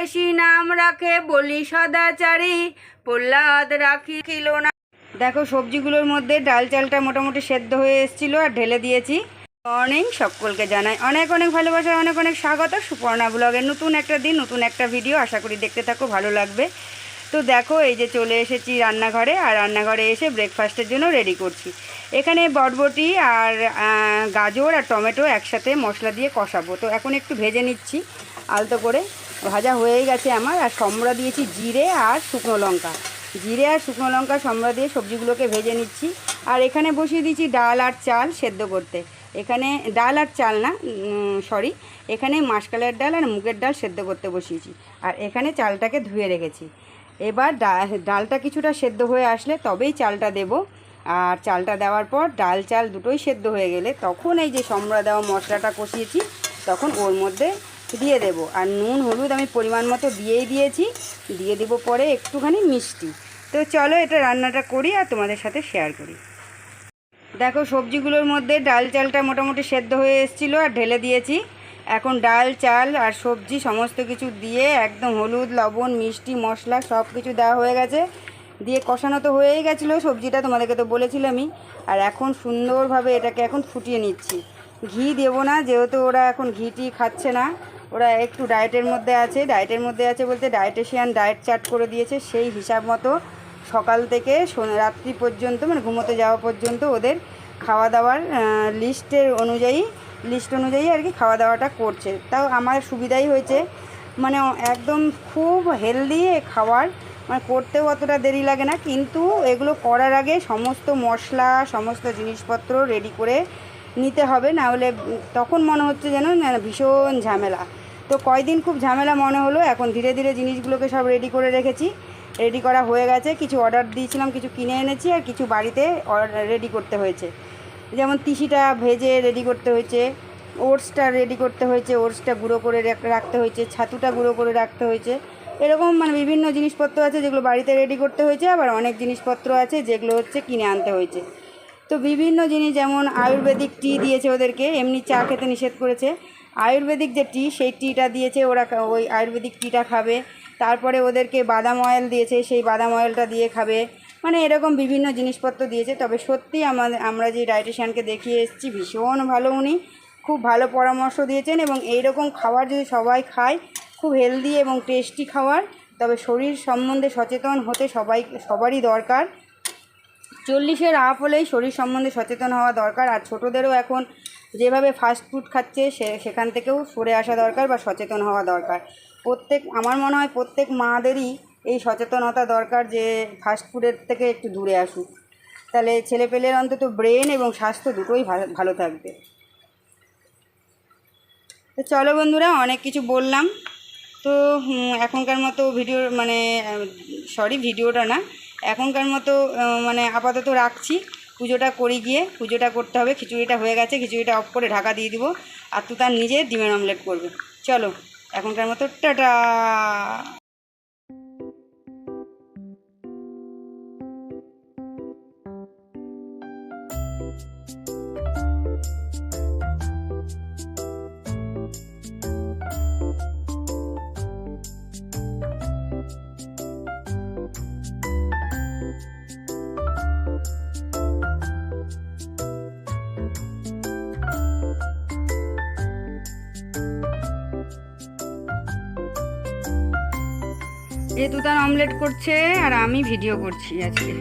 বেশি নাম রাখে বলি সদাচারী। প্রহ্লাদ রাখিল না। দেখো, সবজিগুলোর মধ্যে ডাল চালটা মোটামুটি সেদ্ধ হয়ে এসেছিল আর ঢেলে দিয়েছি। মর্নিং সকলকে জানাই অনেক অনেক ভালোবাসা, অনেক অনেক স্বাগত। সুপর্ণা ব্লগের নতুন একটা দিন, নতুন একটা ভিডিও আশা করি দেখতে থাকো, ভালো লাগবে। তো দেখো, এই যে চলে এসেছি রান্নাঘরে আর রান্নাঘরে এসে ব্রেকফাস্টের জন্য রেডি করছি। এখানে বটবটি আর গাজর আর টমেটো একসাথে মশলা দিয়ে কষাবো। তো এখন একটু ভেজে নিচ্ছি আলতো করে। ভাজা হয়েই গেছে আমার, আর সম্বরা দিয়েছি জিরে আর শুকনো লঙ্কা। জিরে আর শুকনো লঙ্কা, সম্বরা দিয়ে সবজিগুলোকে ভেজে নিচ্ছি। আর এখানে বসিয়ে দিয়েছি ডাল আর চাল সেদ্ধ করতে। এখানে ডাল আর চাল না সরি এখানে মাসকালের ডাল আর মুগের ডাল সেদ্ধ করতে বসিয়েছি। আর এখানে চালটাকে ধুয়ে রেখেছি। এবার ডালটা কিছুটা সেদ্ধ হয়ে আসলে তবেই চালটা দেব। আর চালটা দেওয়ার পর ডাল চাল দুটোই সেদ্ধ হয়ে গেলে তখন এই যে সম্বরা দেওয়া মশলাটা কষিয়েছি, তখন ওর মধ্যে দিয়ে দেব। আর নুন, হলুদ আমি পরিমাণ মতো দিয়েই দিয়েছি। দিয়ে দেবো পরে একটুখানি মিষ্টি। তো চলো এটা রান্নাটা করি আর তোমাদের সাথে শেয়ার করি। দেখো সবজিগুলোর মধ্যে ডাল চালটা মোটামুটি সেদ্ধ হয়ে এসেছিল আর ঢেলে দিয়েছি। এখন ডাল, চাল আর সবজি সমস্ত কিছু দিয়ে একদম হলুদ, লবণ, মিষ্টি, মশলা সব কিছু দেওয়া হয়ে গেছে। দিয়ে কষানো তো হয়েই গেছিল, সবজিটা তোমাদেরকে তো বলেছিলামই আর এখন সুন্দরভাবে এটাকে এখন ফুটিয়ে নিচ্ছি। ঘি দেবো না, যেহেতু ওরা এখন ঘিটি খাচ্ছে না। ওরা একটু ডায়েটের মধ্যে আছে ডায়েটের মধ্যে আছে বলতে ডায়েটেশিয়ান ডায়েট চার্ট করে দিয়েছে, সেই হিসাব মতো সকাল থেকে রাত্রি পর্যন্ত মানে ঘুমোতে যাওয়া পর্যন্ত ওদের খাওয়া দাওয়ার লিস্টের অনুযায়ী লিস্ট অনুযায়ী আর কি খাওয়া দাওয়াটা করছে। তাও আমার সুবিধাই হয়েছে মানে একদম খুব হেলদি খাবার মানে করতেও অতটা দেরি লাগে না, কিন্তু এগুলো করার আগে সমস্ত মশলা, সমস্ত জিনিসপত্র রেডি করে নিতে হবে, না হলে তখন মনে হচ্ছে যেন ভীষণ ঝামেলা। তো কয়দিন খুব ঝামেলা মনে হলো, এখন ধীরে ধীরে জিনিসগুলোকে সব রেডি করে রেখেছি। রেডি করা হয়ে গেছে, কিছু অর্ডার দিয়েছিলাম, কিছু কিনে এনেছি, আর কিছু বাড়িতে রেডি করতে হয়েছে। যেমন তিসিটা ভেজে রেডি করতে হয়েছে, ওটসটা রেডি করতে হয়েছে, ওটসটা গুঁড়ো করে রাখতে হয়েছে, ছাতুটা গুঁড়ো করে রাখতে হয়েছে। এরকম মানে বিভিন্ন জিনিসপত্র আছে যেগুলো বাড়িতে রেডি করতে হয়েছে, আবার অনেক জিনিসপত্র আছে যেগুলো হচ্ছে কিনে আনতে হয়েছে। তো বিভিন্ন জিনিস, যেমন আয়ুর্বেদিক টি দিয়েছে ওদেরকে, এমনি চা খেতে নিষেধ করেছে। আয়ুর্বেদিক যে টি সেই টিটা দিয়েছে ওরা ওই আয়ুর্বেদিক টিটা খাবে। তারপরে ওদেরকে বাদাম অয়েল দিয়েছে, সেই বাদাম অয়েলটা দিয়ে খাবে। মানে এরকম বিভিন্ন জিনিসপত্র দিয়েছে। তবে সত্যি আমাদের, আমরা যে ডায়েটিশিয়ানকে দেখিয়ে এসেছি, ভীষণ ভালো উনি। খুব ভালো পরামর্শ দিয়েছেন এবং এইরকম খাবার যদি সবাই খায়, খুব হেলদি এবং টেস্টি খাবার তবে শরীর সম্বন্ধে সচেতন হতে সবাই, সবারই দরকার। চল্লিশের আপ হলেই শরীর সম্বন্ধে সচেতন হওয়া দরকার, আর ছোটোদেরও এখন যেভাবে ফাস্ট ফুড খাচ্ছে সে, সেখান থেকেও সরে আসা দরকার বা সচেতন হওয়া দরকার। প্রত্যেক, আমার মনে হয় প্রত্যেক মাদেরই এই সচেতনতা দরকার যে ফাস্ট ফুডের থেকে একটু দূরে আসুক। তাহলে ছেলেপেলের অন্তত ব্রেন এবং স্বাস্থ্য দুটোই ভালো থাকবে। তো চলো বন্ধুরা, অনেক কিছু বললাম। তো এখনকার মতো ভিডিও মানে সরি ভিডিওটা না। এখনকার মতো মানে আপাতত রাখছি। পুজোটা করি গিয়ে, পুজোটা করতে হবে, খিচুড়িটা হয়ে গেছে, খিচুড়িটা অফ করে ঢাকা দিয়ে দিব। আর তু তার নিজে ডিমের অমলেট করবে। চলো, এখনকার মতো টাটা! এ তুতান অমলেট করছে আর আমি ভিডিও করছি আজকে।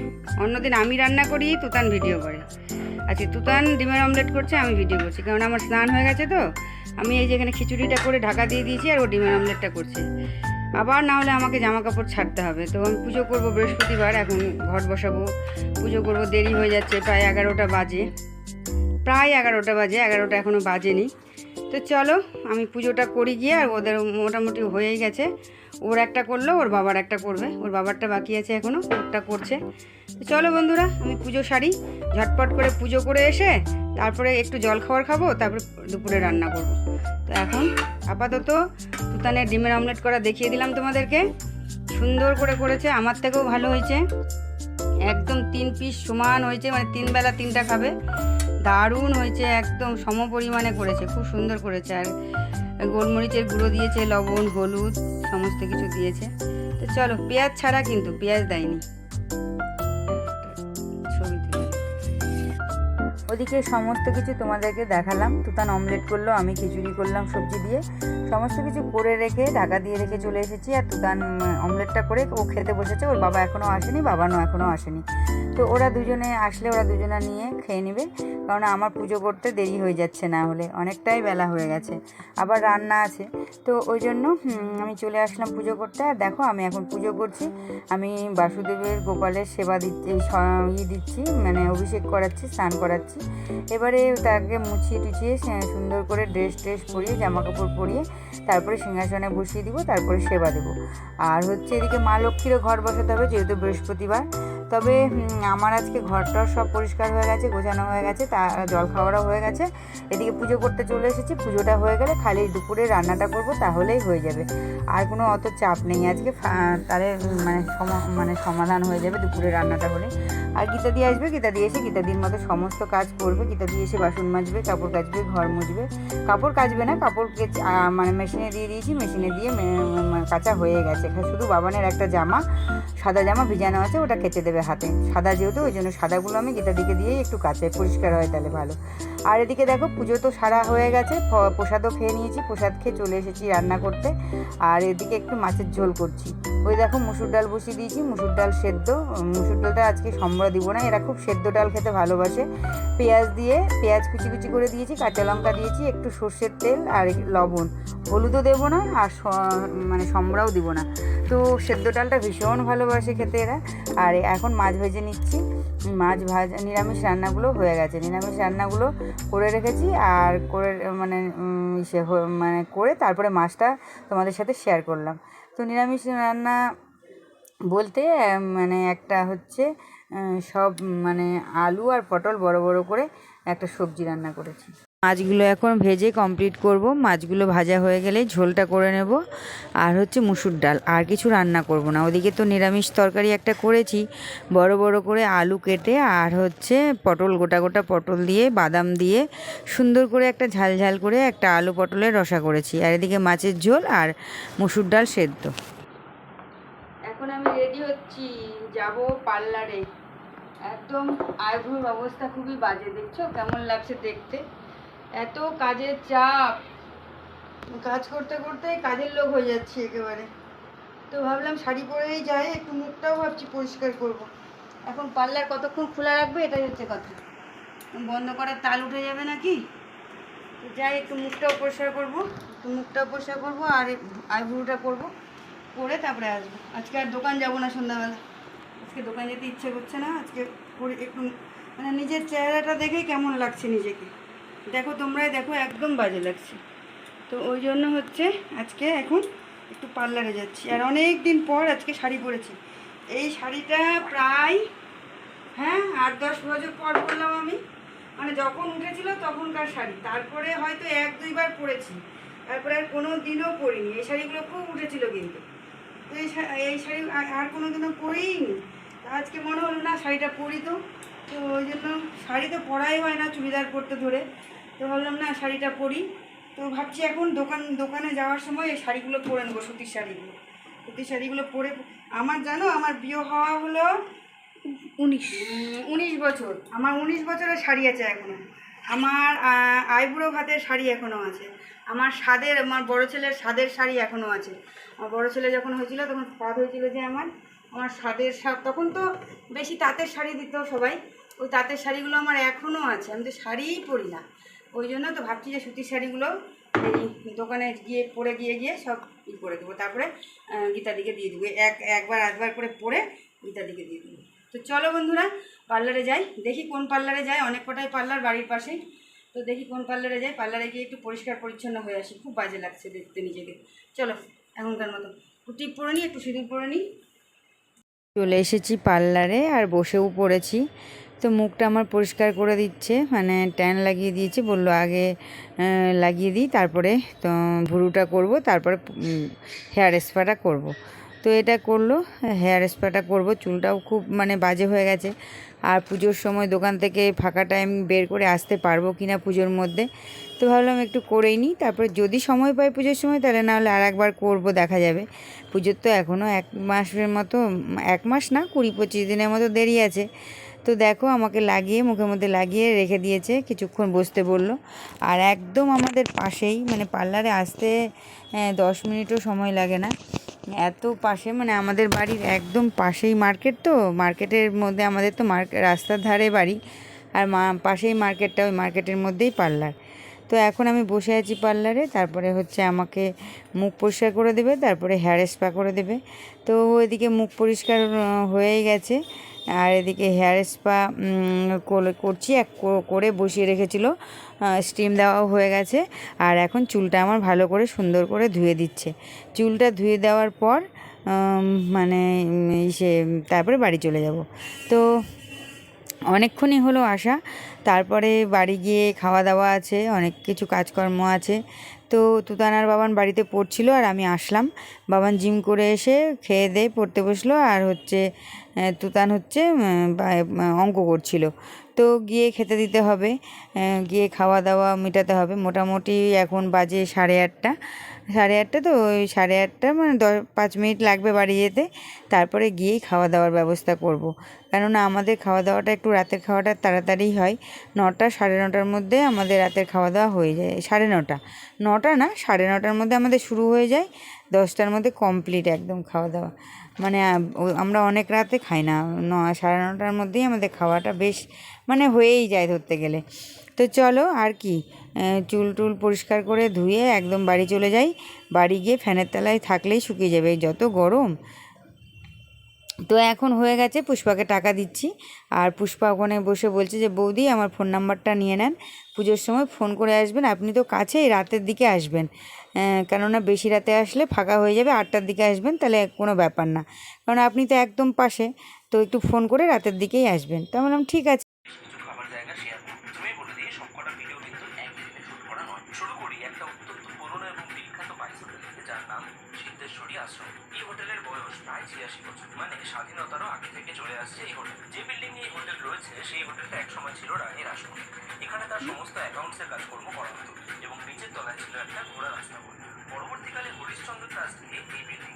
অন্যদিন আমি রান্না করি, তুতান ভিডিও করে। আজকে তুতান ডিমের অমলেট করছে, আমি ভিডিও করছি। কারণ আমার স্নান হয়ে গেছে তো, আমি এই যে এখানে খিচুড়িটা করে ঢাকা দিয়ে দিয়েছি আর ও ডিমের অমলেটটা করছে। আবার না হলে আমাকে জামা কাপড় ছাড়তে হবে। তো আমি পুজো করব বৃহস্পতিবার, এখন ঘট বসাবো। পুজো করব, দেরি হয়ে যাচ্ছে, প্রায় এগারোটা বাজে। প্রায় এগারোটা বাজে, এগারোটা এখনও বাজেনি। তো চলো, আমি পুজোটা করি গিয়ে আর ওদের মোটামুটি হয়েই গেছে। ওর একটা করল, ওর বাবার একটা করবে। ওর বাবারটা বাকি আছে এখনও ওরটা করছে। চলো বন্ধুরা, আমি পুজো সারি, ঝটপট করে পুজো করে এসে তারপরে একটু জল খাবার খাব, তারপরে দুপুরে রান্না করব। তো এখন আপাতত তুতানের ডিমের অমলেট করা দেখিয়ে দিলাম তোমাদেরকে। সুন্দর করে করেছে, আমার থেকেও ভালো হয়েছে। একদম তিন পিস সমান হয়েছে মানে তিন বেলা তিনটা খাবে। দারুণ হয়েছে, একদম সম পরিমাণে করেছে, খুব সুন্দর করেছে। আর গোলমরিচের গুঁড়ো দিয়েছে, লবণ, হলুদ। সমস্ত কিছু দিয়েছে। তো চলো, পেঁয়াজ ছাড়া কিন্তু, পেঁয়াজ দেয়নি। ওদিকে সমস্ত কিছু তোমাদেরকে দেখালাম। তুতান অমলেট করল, আমি খিচুড়ি করলাম সবজি দিয়ে। সমস্ত কিছু করে রেখে, ঢাকা দিয়ে রেখে চলে এসেছি। আর তুতান অমলেটটা করে ও খেতে বসেছে। ওর বাবা এখনও আসেনি, বাবানও এখনও আসেনি। তো ওরা দুজনে আসলে ওরা দুজনে নিয়ে খেয়ে নেবে। কারণ আমার পুজো করতে দেরি হয়ে যাচ্ছে না হলে, অনেকটাই বেলা হয়ে গেছে। আবার রান্না আছে। তো ওই জন্য আমি চলে আসলাম পুজো করতে। আর দেখো, আমি এখন পুজো করছি। আমি বাসুদেবের গোপালের সেবা দিচ্ছি ই দিচ্ছি মানে অভিষেক করাচ্ছি, স্নান করাচ্ছি। এবারে তাকে মুছিয়ে টুছিয়ে সুন্দর করে ড্রেস ট্রেস পরিয়ে জামা কাপড় পরিয়ে, তারপরে সিংহাসনে বসিয়ে দিব, তারপরে সেবা দেবো। আর হচ্ছে এদিকে মা লক্ষ্মীরও ঘর বসাতে হবে, যেহেতু বৃহস্পতিবার। তবে আমার আজকে ঘরটাও সব পরিষ্কার হয়ে গেছে, গোছানো হয়ে গেছে, তা জল খাওয়ারও হয়ে গেছে। এদিকে পুজো করতে চলে এসেছি, পুজোটা হয়ে গেলে খালি দুপুরে রান্নাটা করব, তাহলেই হয়ে যাবে। আর কোনো অত চাপ নেই আজকে তাহলে মানে মানে সমাধান হয়ে যাবে দুপুরে রান্নাটা হলে। আর গীতা দিয়ে আসবে গীতা দিয়ে এসে গীতা দিন মতো সমস্ত কাজ করবে গীতা দিয়ে এসে বাসন মাজবে, কাপড় কাচবে, ঘর মুছবে কাপড় কাচবে না, কাপড় মানে মেশিনে দিয়ে দিয়েছি, মেশিনে দিয়ে কাচা হয়ে গেছে। শুধু বাবানের একটা জামা, সাদা জামা ভিজানো আছে, ওটা কেচে দেবে হাতে। সাদা যেহেতু, ওই জন্য সাদাগুলো আমি গীতা দিকে দিয়ে একটু কাচাই পরিষ্কার হয় তাহলে ভালো। আর এদিকে দেখো, পুজো তো সারা হয়ে গেছে প্রসাদও খেয়ে নিয়েছি, প্রসাদ খেয়ে চলে এসেছি রান্না করতে। আর এদিকে একটু মাছের ঝোল করছি। ওই দেখো, মুসুর ডাল বসিয়ে দিয়েছি, মুসুর ডাল সেদ্ধ। মুসুর ডালটা আজকে সম্বর দিব না, এরা খুব সেদ্ধ ডাল খেতে ভালোবাসে। পেঁয়াজ দিয়ে, পেঁয়াজ কুচি কুচি করে দিয়েছি, কাঁচা লঙ্কা দিয়েছি, একটু সর্ষের তেল আর লবণ। হলুদও দেবো না, আর মানে সম্বরাও দিব না। তো সেদ্ধ ডালটা ভীষণ ভালোবাসে খেতে এরা। আর এখন মাছ ভেজে নিচ্ছি। মাছ ভাজা, নিরামিষ রান্নাগুলো হয়ে গেছে। নিরামিষ রান্নাগুলো করে রেখেছি আর করে মানে হ- মানে করে তারপরে মাছটা তোমাদের সাথে শেয়ার করলাম। তো নিরামিষ রান্না বলতে মানে একটা হচ্ছে সব মানে আলু আর পটল বড় বড় করে একটা সবজি রান্না করেছি। মাছগুলো এখন ভেজে কমপ্লিট করব। মাছগুলো ভাজা হয়ে গেলেই ঝোলটা করে নেব। আর হচ্ছে মুসুর ডাল। আর কিছু রান্না করব না। ওদিকে তো নিরামিষ তরকারি একটা করেছি। বড় বড় করে আলু কেটে আর হচ্ছে পটল, গোটা গোটা পটল দিয়ে, বাদাম দিয়ে সুন্দর করে একটা ঝাল ঝাল করে একটা আলু পটলের রসা করেছি। আর এদিকে মাছের ঝোল আর মুসুর ডাল সেদ্ধ। এখন আমি রেডি হচ্ছি। যাব পার্লারে। একদম আইব্রোর অবস্থা খুবই বাজে, দেখছ? কেমন লাগছে দেখতে? এত কাজের চাপ। কাজ করতে করতে কাজের লোক হয়ে যাচ্ছি একেবারে। তো ভাবলাম শাড়ি পরেই যাই, একটু মুখটাও ভাবছি পরিষ্কার করব। এখন পার্লার কতক্ষণ খোলা রাখবে এটাই হচ্ছে কথা। বন্ধ করার তাল উঠে যাবে নাকি? যাই, একটু মুখটাও পরিষ্কার করব, একটু মুখটাও পরিষ্কার করব আর আইব্রোটা করব, করে তারপরে আসব। আজকে আর দোকান যাব না সন্ধ্যাবেলা। আজকে দোকান যেতে ইচ্ছে করছে না, আজকে একটু মানে নিজের চেহারাটা দেখেই কেমন লাগছে নিজেকে। দেখো তোমরাই দেখো, একদম বাজে লাগছে। তো ওই জন্য হচ্ছে আজকে এখন একটু পার্লারে যাচ্ছি। আর অনেক দিন পর আজকে শাড়ি পরেছি। এই শাড়িটা প্রায় হ্যাঁ আট দশ বছর পর পরলাম আমি। মানে যখন উঠেছিল তখনকার শাড়ি। তারপরে হয়তো এক দুইবার পরেছি। তারপরে আর কোনো দিনও পরিনি। এই শাড়িগুলো খুব উঠেছিল কিন্তু। এই শাড়ি আর- কোনো দিনও পরেইনি। তা আজকে মনে হলো না শাড়িটা পরি তো। শাড়ি তো পরাই হয় না চুড়িদার পরতে ধরে। তো ভাবলাম, না, শাড়িটা পরি। তো ভাবছি এখন দোকান, দোকানে যাওয়ার সময় এই শাড়িগুলো পরে নেব, সুতির শাড়িগুলো। সুতির শাড়িগুলো পরে, আমার জানো, আমার বিয়ে হওয়া হলো উনিশ উনিশ বছর। আমার উনিশ বছরের শাড়ি আছে এখনও আমার আইবুড়ো ভাতের শাড়ি এখনও আছে। আমার স্বাদের আমার বড় ছেলের স্বাদের শাড়ি এখনও আছে। আমার বড় ছেলে যখন হয়েছিল, তখন স্বাদ হয়েছিল যে আমার আমার স্বাদের স্বাদ তখন তো বেশি তাঁতের শাড়ি দিত সবাই। ওই তাঁতের শাড়িগুলো আমার এখনও আছে, আমি তো শাড়িই পরি না। ওই জন্য তো ভাবছি যে সুতির শাড়িগুলো এই দোকানে গিয়ে পরে গিয়ে গিয়ে সব ই করে দেবো। তারপরে গীতাদিকে দিয়ে দেবো। এক, একবার একবার করে পরে গীতাদিকে দিয়ে দেবো। তো চলো বন্ধুরা, পার্লারে যাই। দেখি কোন পার্লারে যাই অনেক কটাই পার্লার বাড়ির পাশেই। তো দেখি কোন পার্লারে যাই। পার্লারে গিয়ে একটু পরিষ্কার পরিচ্ছন্ন হয়ে আসি। খুব বাজে লাগছে দেখতে নিজেকে। চলো, এখনকার মতো। টিপ পরে নিই একটু সিঁদুর পরে নিই চলে এসেছি পার্লারে আর বসেও পড়েছি। তো মুখটা আমার পরিষ্কার করে দিচ্ছে মানে ট্যান লাগিয়ে দিয়েছে, বলল আগে লাগিয়ে দিই, তারপরে তো ভুরুটা করব, তারপরে হেয়ার স্পাটা করব। তো এটা করল হেয়ার স্পাটা করব, চুলটাও খুব মানে বাজে হয়ে গেছে। আর পুজোর সময় দোকান থেকে ফাঁকা টাইম বের করে আসতে পারব কি না পুজোর মধ্যে, তো ভাবলাম একটু করেই নিই, তারপরে যদি সময় পাই পুজোর সময়, তাহলে নাহলে আর একবার করব, দেখা যাবে। পুজোর তো এখনও এক মাসের মতো, এক মাস না, কুড়ি পঁচিশ দিনের মতো দেরি আছে। তো দেখো আমাকে লাগিয়ে, মুখের মধ্যে লাগিয়ে রেখে দিয়েছে, কিছুক্ষণ বসতে বলল। আর একদম আমাদের পাশেই মানে পার্লারে আসতে দশ মিনিটও সময় লাগে না। এত পাশে মানে আমাদের বাড়ির একদম পাশেই মার্কেট তো, মার্কেটের মধ্যে আমাদের তো মার্কেট রাস্তার ধারে বাড়ি। আর মা, পাশেই মার্কেটটা, ওই মার্কেটের মধ্যেই পার্লার। তো এখন আমি বসে আছি পার্লারে, তারপরে হচ্ছে আমাকে মুখ পরিষ্কার করে দেবে, তারপরে হেয়ার স্পা করে দেবে। তো ওইদিকে মুখ পরিষ্কার হয়েই গেছে। আর এদিকে হেয়ার স্পা করছি, এক করে বসিয়ে রেখেছিল। স্টিম দেওয়াও হয়ে গেছে। আর এখন চুলটা আমার ভালো করে সুন্দর করে ধুয়ে দিচ্ছে। চুলটা ধুয়ে দেওয়ার পর মানে সে তারপরে বাড়ি চলে যাব। তো অনেকক্ষণই হলো আসা তারপরে বাড়ি গিয়ে খাওয়া দাওয়া আছে, অনেক কিছু কাজকর্ম আছে। তো তুতানার বাবান বাড়িতে পড়ছিল আর আমি আসলাম। বাবান জিম করে এসে খেয়ে দেয়ে পড়তে বসল আর হচ্ছে তুতান হচ্ছে অঙ্ক করছিল। তো গিয়ে খেতে দিতে হবে গিয়ে খাওয়া দাওয়া মেটাতে হবে। মোটামুটি এখন বাজে সাড়ে আটটা। সাড়ে আটটা তো, ওই সাড়ে আটটা মানে দশ, পাঁচ মিনিট লাগবে বাড়ি যেতে। তারপরে গিয়েই খাওয়া দাওয়ার ব্যবস্থা করব। কেননা আমাদের খাওয়া দাওয়াটা একটু রাতের খাওয়াটা তাড়াতাড়ি হয়। নটা, সাড়ে নটার মধ্যে আমাদের রাতের খাওয়া দাওয়া হয়ে যায়, সাড়ে নটা। নটা না, সাড়ে নটার মধ্যে আমাদের শুরু হয়ে যায়। দশটার মধ্যে কমপ্লিট একদম খাওয়া দাওয়া। মানে আমরা অনেক রাতে খাই না। ন, সাড়ে নটার মধ্যেই আমাদের খাওয়াটা বেশ মানে হয়েই যায় ধরতে গেলে। তো চলো আর কি চুল টুল পরিষ্কার করে ধুয়ে একদম বাড়ি চলে যাই। বাড়ি গিয়ে ফ্যানের তলায় থাকলেই শুকিয়ে যাবে, যত গরম। তো এখন হয়ে গেছে পুষ্পাকে টাকা দিচ্ছি। আর পুষ্পা ওখানে বসে বলছে যে, বৌদি, আমার ফোন নাম্বারটা নিয়ে নেন। পুজোর সময় ফোন করে আসবেন। আপনি তো কাছেই, রাতের দিকে আসবেন। কেননা বেশি রাতে আসলে ফাঁকা হয়ে যাবে, আটটার দিকে আসবেন, তাহলে কোনো ব্যাপার না। কারণ আপনি তো একদম পাশে, তো একটু ফোন করে রাতের দিকেই আসবেন। তো বললাম, ঠিক আছে। শেয়ার প্রথমেই বলে দিই সবকটা ভিডিও কিন্তু একই দিনে শুট করা নয়। শুরু করি, একটা অত্যন্ত পুরনো এবং বিখ্যাত বাইশ হোটেল থেকে, যার নাম সিদ্ধেশ্বরী আশ্রম। এই হোটেলের বয়স প্রায় ছিয়াশি বছর। মানে স্বাধীনতারও আগে থেকে চলে আসছে এই হোটেল। যে বিল্ডিং এই হোটেল রয়েছে, সেই হোটেলটা একসময় ছিল রানীর আশ্রম। এখানে তার সমস্ত অ্যাকাউন্টসের কাজকর্ম করা হতো এবং নিচের তলায় ছিল একটা ঘোড়া রাস্তা পরবর্তীকালে হরিশ্চন্দ্র ট্রাস্টকে এই বিল্ডিং